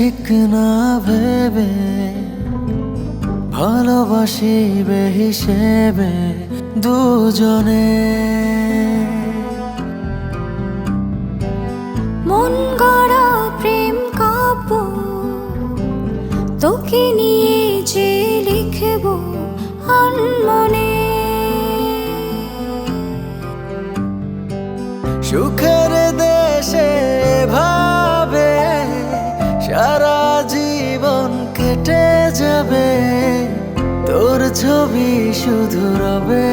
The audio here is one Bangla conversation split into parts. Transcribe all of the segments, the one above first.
ঠিক না ভেবে ভালোবাসিবে হিসেবে দুজনে। মন গড়া প্রেম কাব্য তোকে নিয়ে যে লিখব আনমনে। সুখের ছবি শুধু রবে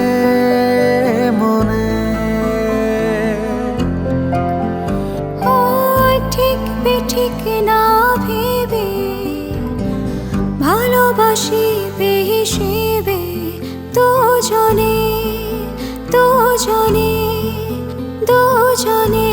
মনে। ঠিক বেঠিক না ভেবে ভালোবাসিবে হিসেবে দুজনে দুজনে দুজনে।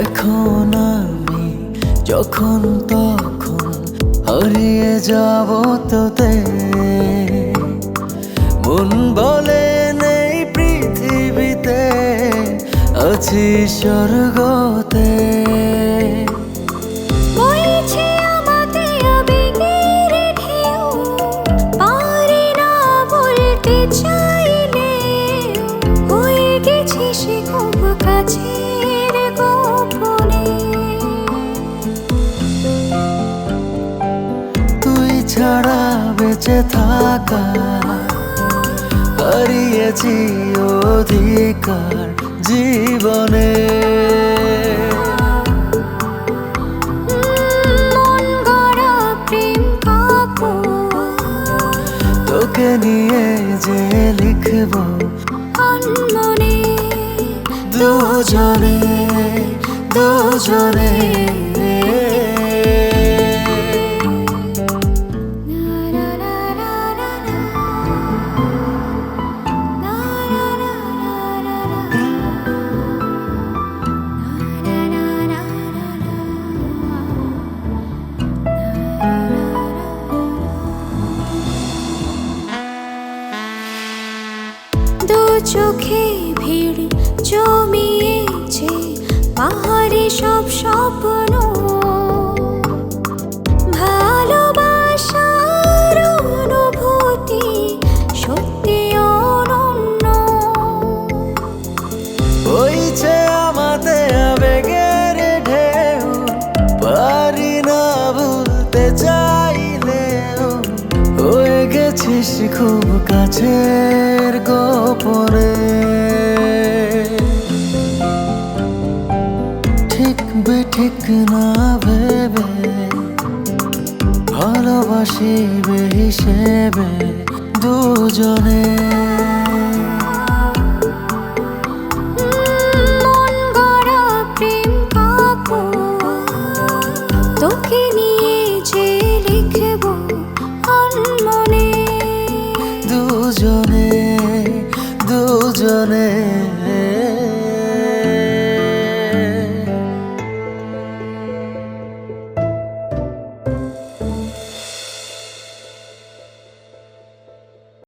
এখন আমি যখন তখন হারিয়ে যাব তোতে। মন বলে নেই পৃথিবীতে আছি স্বর্গতে। বইছে বেঁচে থাকা হারিয়েছি অধিকার জীবনে। তোকে নিয়ে যে লিখব দুজনে দুজনে। চোখে ভিড় জমিয়েছে পাহাড়ে সব স্বপ্ন। ভালোবাসার অনুভূতি সত্যি অনন্য। বইছে আমাদের আবেগের চাইলেও, হয়ে গেছিস খুব কাছের গোপনে ঠিক বেঠিক না ভেবে ভালোবাসিবে হিসেবে দুজনে।